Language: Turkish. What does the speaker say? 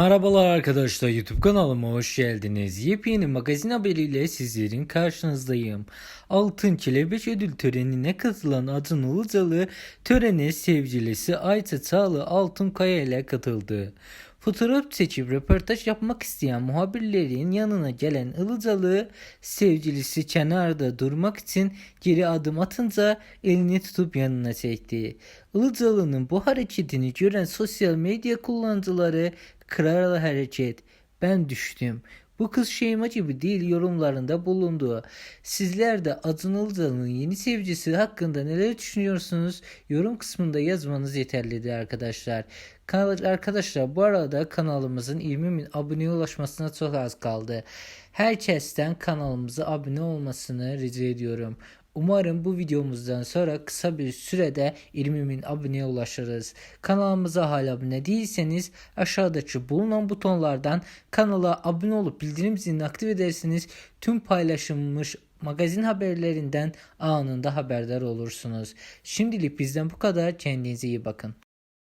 Merhabalar arkadaşlar YouTube kanalıma hoş geldiniz. Yepyeni magazin haberiyle sizlerin karşınızdayım. Altın Kelebek Ödül törenine katılan Acun Ilıcalı törene sevgilisi Ayça Çağlı Altunkaya ile katıldı. Fotoğraf seçip röportaj yapmak isteyen muhabirlerin yanına gelen Ilıcalı sevgilisi kenarda durmak için geri adım atınca elini tutup yanına çekti. Ilıcalı'nın bu hareketini gören sosyal medya kullanıcıları Kral hareket. Ben düştüm. Bu kız Şeyma gibi değil yorumlarında bulundu. Sizler de Acun Ilıcalı'nın yeni sevgisi hakkında neler düşünüyorsunuz? Yorum kısmında yazmanız yeterlidir arkadaşlar. Arkadaşlar bu arada kanalımızın 20 bin aboneye ulaşmasına çok az kaldı. Herkesten kanalımıza abone olmasını rica ediyorum. Umarım bu videomuzdan sonra kısa bir sürede 20 bin aboneye ulaşırız. Kanalımıza hala abone değilseniz aşağıdaki bulunan butonlardan kanala abone olup bildirim zilini aktif edersiniz. Tüm paylaşılmış magazin haberlerinden anında haberdar olursunuz. Şimdilik bizden bu kadar. Kendinize iyi bakın.